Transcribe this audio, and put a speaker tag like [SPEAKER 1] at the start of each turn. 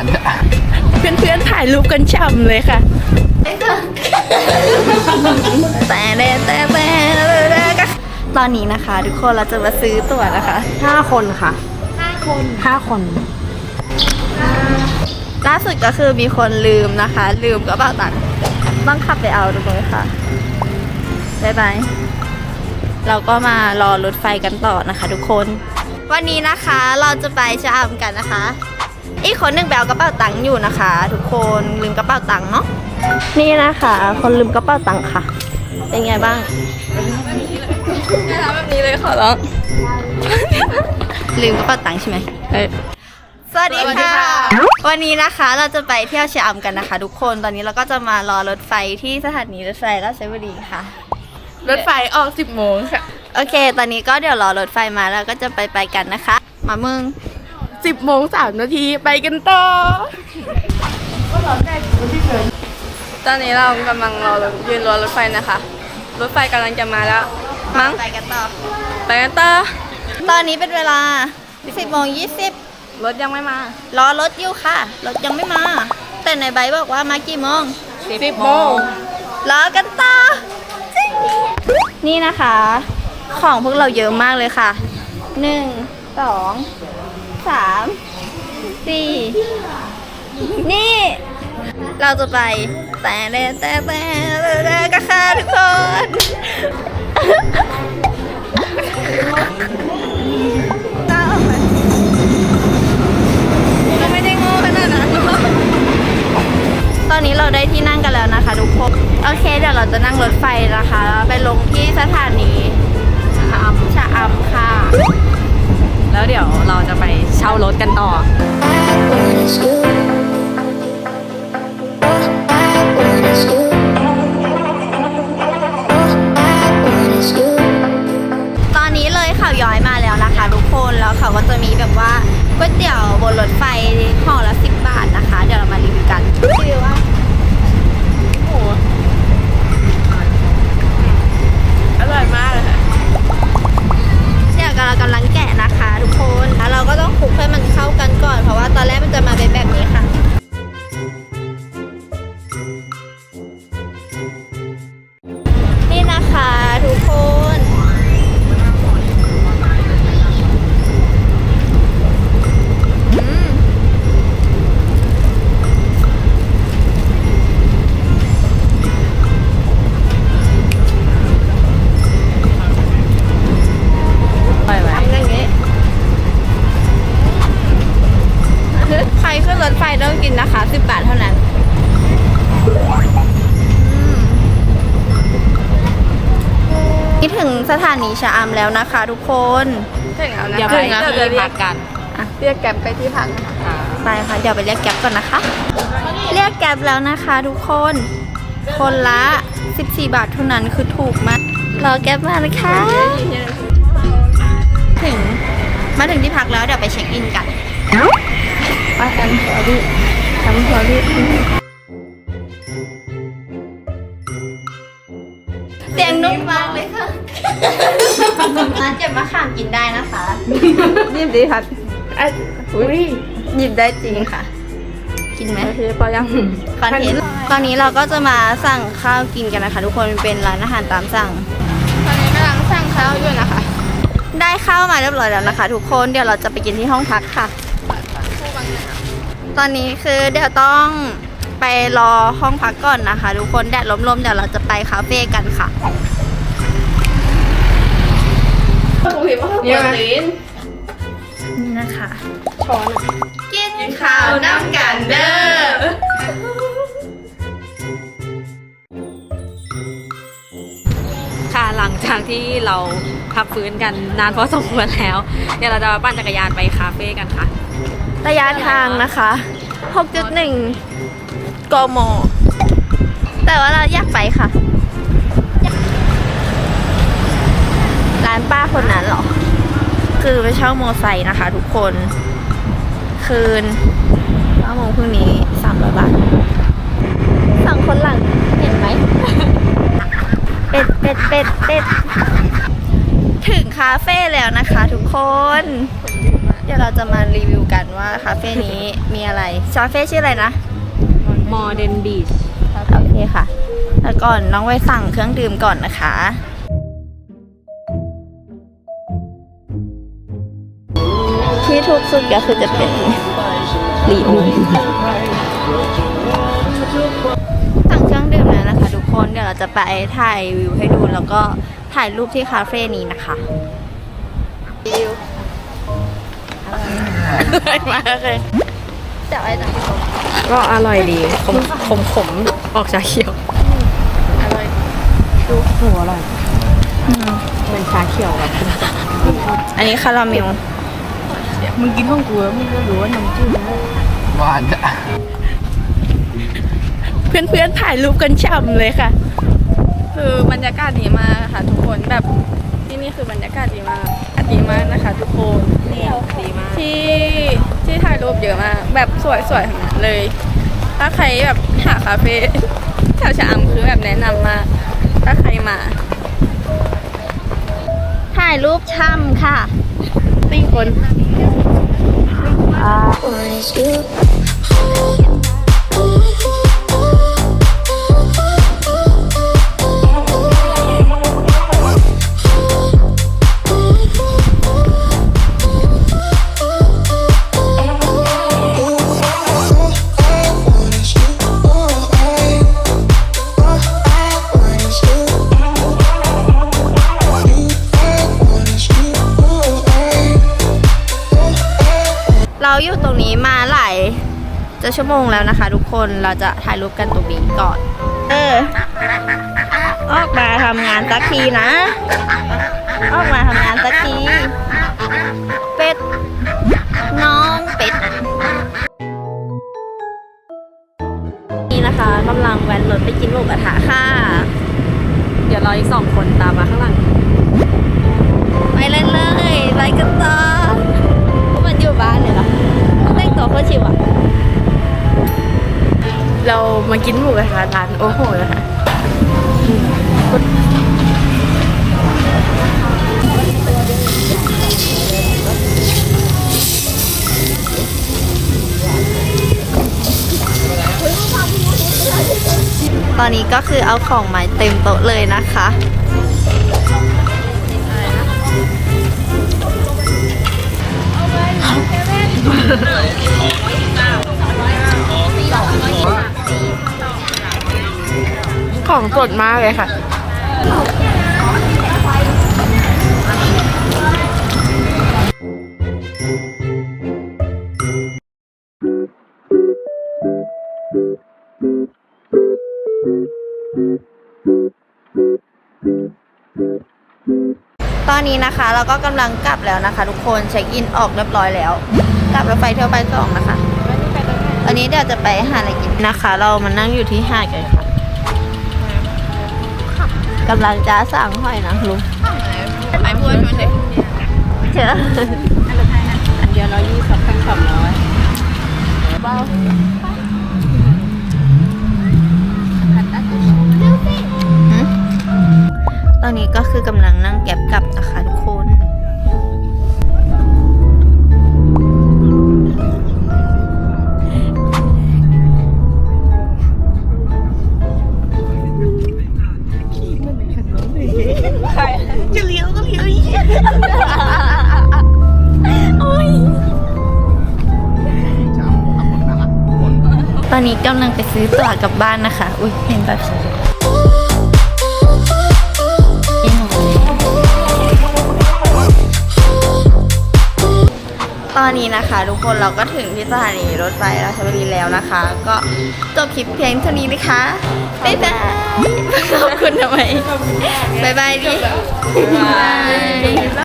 [SPEAKER 1] านเนี่ย
[SPEAKER 2] เพื่อนๆถ่ายรูปกันช่ำเลยค่ะแต่แต่แต่แต่ก็ตอนนี้นะคะ ทุกคนเราจะมาซื้อตั๋วนะคะ
[SPEAKER 3] ห้าคนค่ะห้าคนห้าคน
[SPEAKER 2] ล่าสุดก็คือมีคนลืมนะคะ ลืมกระเป๋าตังค์ต้องขับไปเอาทุกคนค่ะบ๊ายบายเราก็มารอรถไฟกันต่อนะคะ ทุกคน วันนี้นะคะเราจะไปชะอำกันนะคะ อีกคนหนึ่งแบลกระเป๋าตังค์อยู่นะคะ ทุกคนลืมกระเป๋าตังค์เนาะนี่นะคะ คนลืมกระเป๋าตังค์ค่ะ เป็นไงบ้างแบบนี้เลยขอร้องลืมกระเป๋าตังค์ใช่ไหมสวัสดีค่ะ วันนี้นะคะเราจะไปเที่ยวชะอำกันนะคะ ทุกคนตอนนี้เราก็จะมารอรถไฟที่สถานีรถไฟราชบุรีค่ะ
[SPEAKER 3] รถไฟออกสิบโมงค่ะ
[SPEAKER 2] โอเค ตอนนี้ก็เดี๋ยวรอรถไฟมาแล้วก็จะไปไปกันนะคะ มามึง
[SPEAKER 3] สิบโมงสามนาทีไปกันต่อตอนนี้เรากำลังรอรถยืนรอรถไฟนะคะ รถไฟกำลังจะมาแล้ว มั้ง
[SPEAKER 2] ไปกันต่อ
[SPEAKER 3] ไปกันต่อ
[SPEAKER 2] ตอนนี้เป็นเวลา 10โมง20
[SPEAKER 3] รถยังไม่มา ร
[SPEAKER 2] อรถอยู่ค่ะ รถยังไม่มา แต่ในใบบอกว่ามากี่โมง
[SPEAKER 3] สิบโมง
[SPEAKER 2] รอกันต่อ นี่นะคะ ของพวกเราเยอะมากเลยค่ะหนึ่ง สองสามสี่นี่ เราจะไปแต่แต่แต่แต่แต่กันค่ะทุกคนตอนนี้เราได้ที่นั่งกันแล้วนะคะทุกคนโอเค เดี๋ยวเราจะนั่งรถไฟนะคะ ไปลงที่สถานีชะอำชะอำค่ะ
[SPEAKER 3] แล้วเดี๋ยวเราจะไปเช่ารถกันต่อ
[SPEAKER 2] นนะคะ 10 บาทเท่านั้นอืมนี่ถึงสถานีชะอำแล้วนะคะทุกคน
[SPEAKER 3] ถึงแล้วนะ
[SPEAKER 4] อย่า
[SPEAKER 3] คะ
[SPEAKER 4] ไป
[SPEAKER 3] ถึงแล้ว
[SPEAKER 4] ที่
[SPEAKER 3] เดี๋ยวเรีย
[SPEAKER 4] พั
[SPEAKER 3] ก
[SPEAKER 4] กกัน
[SPEAKER 3] เรียกแกร็บไปที่พักนะคะ
[SPEAKER 2] ไปค่ะเดี๋ยวไปเรียกแก๊ปก่อนนะคะ เรียกแก๊ปแล้วนะคะทุกคน คนละ 14 บาทเท่านั้นคือถูกมากรอแก๊ปมานะคะ ถึงมาถึงที่พักแล้วเดี๋ยวไปเช็คอินกัน
[SPEAKER 3] ไปกันสวัสดี ทำสวัสดี
[SPEAKER 2] เสียงนุ่มมากเลยค่ะร้านเจ็บมะขามกินได้นะคะ
[SPEAKER 3] รีบดีค่ะอะอุ้ย
[SPEAKER 2] หยิบได้จริงค่ะ กินไหม
[SPEAKER 3] โอเคพอยัง
[SPEAKER 2] คอนเทนต์ตอนนี้เราก็จะมาสั่งข้าวกินกันนะคะ ทุกคนเป็นร้านอาหารตามสั่ง
[SPEAKER 3] ตอนนี้กำลังสั่งข้าวอยู่นะคะ
[SPEAKER 2] ได้ข้าวมาเรียบร้อยแล้วนะคะ ทุกคนเดี๋ยวเราจะไปกินที่ห้องพักค่ะ ตอนนี้คือเดี๋ยวต้องไปรอห้องพักก่อนนะคะ ทุกคนแดดลมๆเดี๋ยวเราจะไปคาเฟ่กันค่ะ
[SPEAKER 3] เนี่ยไหม
[SPEAKER 2] นี่นะคะ
[SPEAKER 3] ช้อน
[SPEAKER 2] กินข้าวน้ำกันเด้อ
[SPEAKER 4] ค่ะหลังจากที่เราพักฟื้นกันนานพอสมควรแล้ว เดี๋ยวเราจะปั่นจักรยานไปคาเฟ่กันค่ะ
[SPEAKER 2] ระยะทางนะคะ 6.1 กม แต่ว่าเราอยากไปค่ะ ร้านป้าคนนั้นหรอ คือไปเช่าโมไซค์นะคะทุกคน คืน9โมงพรุ่งนี้ 300 บาทสั่งคนหลังเห็นไหม เป็ด เป็ด เป็ด เป็ด ถึงคาเฟ่แล้วนะคะทุกคน ดี๋ยวเราจะมารีวิวกันว่าคาเฟ่นี้มีอะไรคาเฟ่ชื่ออะไรนะ
[SPEAKER 4] มอเดนบีช
[SPEAKER 2] โอเคค่ะ แล้วก่อนน้องไว้สั่งเครื่องดื่มก่อนนะคะ ที่ถูกสุดก็คือจะเป็นลีอูสั่งเครื่องดื่มแล้วนะคะ ทุกคนเดี๋ยวเราจะไปถ่ายวิวให้ดูแล้วก็ถ่ายรูปที่คาเฟ่นี้นะคะวิวอ ร่อยมากเลยจะไว้ไหน
[SPEAKER 4] ก็อร่อยดีขมขมขมออกชาเขียว
[SPEAKER 2] อร่อย
[SPEAKER 4] ดูหัวอร่อยเป็นชาเขียวแบบ
[SPEAKER 2] อันนี้คาราเมล
[SPEAKER 4] มึงกินข้องกูแล้วมึงก็รู้ว่าน้ำจิ้ม
[SPEAKER 1] หวานจ้ะ
[SPEAKER 2] เพื่อนๆถ่ายรูปกันช่ำเลยค่ะ
[SPEAKER 3] คือบรรยากาศดีมากค่ะทุกคนแบบที่นี่คือบรรยากาศดีมากอากาศ ดีมากนะคะ ทุกคน
[SPEAKER 4] ดีมาก
[SPEAKER 3] ที่ที่ถ่ายรูปเยอะมาก แบบสวยๆทั้งนั้นเลย ถ้าใครแบบหาคาเฟ่แถวชะอำคือแบบแนะนำมาก ถ้าใครมา
[SPEAKER 2] ถ่ายรูปช่ำค่ะ
[SPEAKER 3] สี่คน
[SPEAKER 2] เรา จะชั่วโมงแล้วนะคะ ทุกคนเราจะถ่ายรูปกันตรงนี้ก่อน เออ ออกมาทำงานสักทีนะ ออกมาทำงานสักที เป็ด น้องเป็ด นี่นะคะกำลังแวนรถไปกินหมูกระทะค่ะ
[SPEAKER 4] เดี๋ยวราอีกสองคนตามมาข้างหลัง
[SPEAKER 2] ไปเลยเลยไปกันต่อเหมันอยู่บ้านเลยเหรอต้องแต่งตัวเพื่อชิวอะ
[SPEAKER 3] เรามากินหมูกระทะร้านโอ้โหนะคะ
[SPEAKER 2] ตอนนี้ก็คือเอาของมาเต็มโต๊ะเลยนะคะ
[SPEAKER 3] สดมากเลยค่ะ
[SPEAKER 2] ตอนนี้นะคะเราก็กำลังกลับแล้วนะคะ ทุกคนเช็คอินออกเรียบร้อยแล้วกลับรถไฟเที่ยวไปสองนะคะตอนนี้เดี๋ยวจะไปหาอะไรกินนะคะ เรามานั่งอยู่ที่หาดกันค่ะ กำลังจะสั่งหอยนะลุง
[SPEAKER 3] ไอ้บัวชวนเด็ก
[SPEAKER 2] เชื่อ
[SPEAKER 4] อันเดียวร้อยยี่สิบพันสองร้อย
[SPEAKER 2] ต กำลังไปซื้อตั๋วกลับบ้านนะคะ อุ้ยเห็นแบบตอนนี้นะคะ ทุกคนเราก็ถึงที่สถานีรถไฟราชบุรีแล้วนะคะ ก็จบคลิปเพียงเท่านี้นะคะบ๊ายบายขอบคุณทำไมบ๊ายบายดิบ๊ายบาย